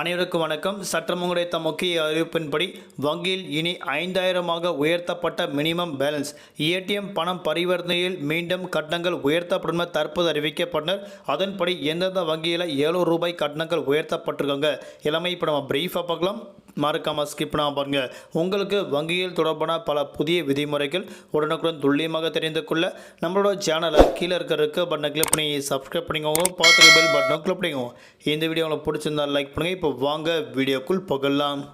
அனைவருக்கும் வணக்கம். சற்றம் கிடைத்த முக்கிய அறிவிப்பின்படி வங்கியில் இனி ஐந்தாயிரமாக உயர்த்தப்பட்ட மினிமம் பேலன்ஸ். ஏடிஎம் பணம் பரிவர்த்தனையில் மீண்டும் கட்டணங்கள் உயர்த்தப்படும் தற்போது அறிவிக்கப்பட்டனர். அதன்படி எந்தெந்த வங்கியில் ஏழு ரூபாய் கட்டணங்கள் உயர்த்தப்பட்டிருக்காங்க. எல்லாமே இப்போ நம்ம பிரீஃபாக பார்க்கலாம். மறக்காமல் ஸ்கிப் பண்ணாமல் பாருங்க. உங்களுக்கு வங்கியில் தொடர்பான பல புதிய விதிமுறைகள் உடனுக்குடன் துல்லியமாக தெரிந்து கொள்ள நம்மளோட சேனலை கீழே இருக்க இருக்க பட்டனை கிளிக் பண்ணி சப்ஸ்கிரைப் பண்ணிக்கோங்க. பார்த்து பெல் பட்டனை கிளிக் பண்ணிக்கோங்க. இந்த வீடியோ உங்களுக்கு பிடிச்சிருந்தா லைக் பண்ணுங்கள் இப்போ வாங்க வீடியோக்குள் புகழலாம்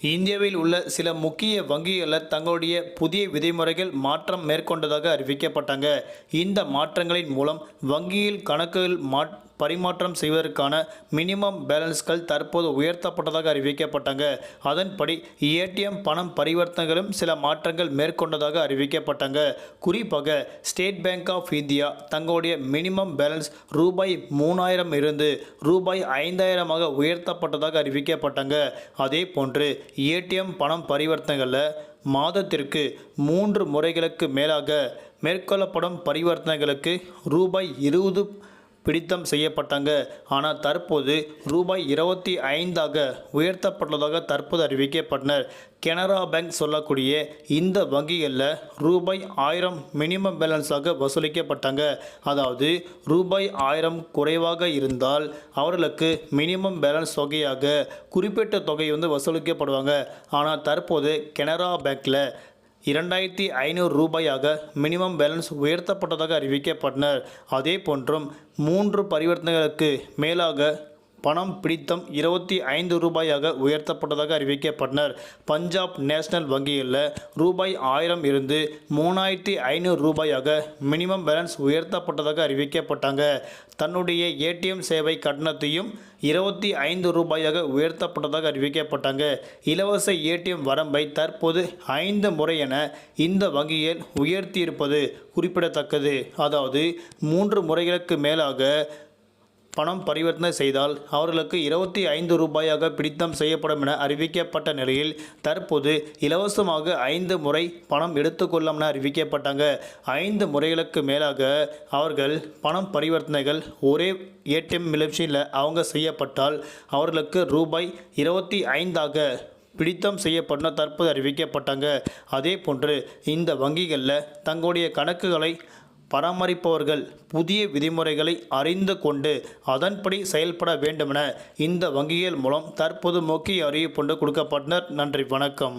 இந்தியாவில் உள்ள சில முக்கிய வங்கிகளில் தங்களுடைய புதிய விதிமுறைகள் மாற்றம் மேற்கொண்டதாக அறிவிக்கப்பட்டாங்க. இந்த மாற்றங்களின் மூலம் வங்கியில் கணக்குகள் மா பரிமாற்றம் செய்வதற்கான மினிமம் பேலன்ஸ்கள் தற்போது உயர்த்தப்பட்டதாக அறிவிக்கப்பட்டாங்க. அதன்படி ஏடிஎம் பணம் பரிவர்த்தனைகளும் சில மாற்றங்கள் மேற்கொண்டதாக அறிவிக்கப்பட்டாங்க. குறிப்பாக ஸ்டேட் பேங்க் ஆஃப் இந்தியா தங்களுடைய மினிமம் பேலன்ஸ் ரூபாய் மூணாயிரம் இருந்து ரூபாய் ஐந்தாயிரமாக உயர்த்தப்பட்டதாக அறிவிக்கப்பட்டாங்க. அதே போன்று ஏடிஎம் பணம் பரிவர்த்தனைகளில் மாதத்திற்கு மூன்று முறைகளுக்கு மேலாக மேற்கொள்ளப்படும் பரிவர்த்தனைகளுக்கு ரூபாய் இருபது பிடித்தம் செய்யப்பட்டாங்க. ஆனால் தற்போது ரூபாய் இருபத்தி ஐந்தாக உயர்த்தப்பட்டுள்ளதாக தற்போது அறிவிக்கப்பட்டனர். கனரா பேங்க் சொல்லக்கூடிய இந்த வங்கிகளில் ரூபாய் ஆயிரம் மினிமம் பேலன்ஸாக வசூலிக்கப்பட்டாங்க. அதாவது ரூபாய் ஆயிரம் குறைவாக இருந்தால் அவர்களுக்கு மினிமம் பேலன்ஸ் தொகையாக குறிப்பிட்ட தொகை வந்து வசூலிக்கப்படுவாங்க. ஆனால் தற்போது கனரா பேங்க்கில் இரண்டாயிரத்தி ஐநூறு ரூபாயாக மினிமம் பேலன்ஸ் உயர்த்தப்பட்டதாக அறிவிக்கப்பட்டனர். அதே போன்றும் மூன்று பரிவர்த்தனைகளுக்கு மேலாக பணம் பிடித்தம் இருபத்தி ஐந்து ரூபாயாக உயர்த்தப்பட்டதாக அறிவிக்கப்பட்டனர். பஞ்சாப் நேஷனல் வங்கியில் ரூபாய் ஆயிரம் இருந்து மூணாயிரத்தி ஐநூறு ரூபாயாக மினிமம் பேலன்ஸ் உயர்த்தப்பட்டதாக அறிவிக்கப்பட்டாங்க. தன்னுடைய ஏடிஎம் சேவை கட்டணத்தையும் இருபத்தி ஐந்து ரூபாயாக உயர்த்தப்பட்டதாக அறிவிக்கப்பட்டாங்க. இலவச ஏடிஎம் வரம்பை தற்போது ஐந்து முறை என இந்த வங்கியில் உயர்த்தியிருப்பது குறிப்பிடத்தக்கது. அதாவது மூன்று முறைகளுக்கு மேலாக பணம் பரிவர்த்தனை செய்தால் அவர்களுக்கு இருபத்தி ஐந்து ரூபாயாக பிடித்தம் செய்யப்படும் என அறிவிக்கப்பட்ட நிலையில் தற்போது இலவசமாக ஐந்து முறை பணம் எடுத்துக்கொள்ளும் என அறிவிக்கப்பட்டாங்க. ஐந்து முறைகளுக்கு மேலாக அவர்கள் பணம் பரிவர்த்தனைகள் ஒரே ஏடிஎம் மிஷினில் அவங்க செய்யப்பட்டால் அவர்களுக்கு ரூபாய் இருபத்தி ஐந்தாக பிடித்தம் செய்யப்படும் தற்போது அறிவிக்கப்பட்டாங்க. அதே போன்று இந்த வங்கிகளில் தங்களுடைய கணக்குகளை பராமரிப்பவர்கள் புதிய விதிமுறைகளை அறிந்து கொண்டு அதன்படி செயல்பட வேண்டுமென இந்த வங்கிகள் மூலம் தற்போது முக்கிய அறிவிப்புண்டு கொடுக்கப்பட்டனர். நன்றி வணக்கம்.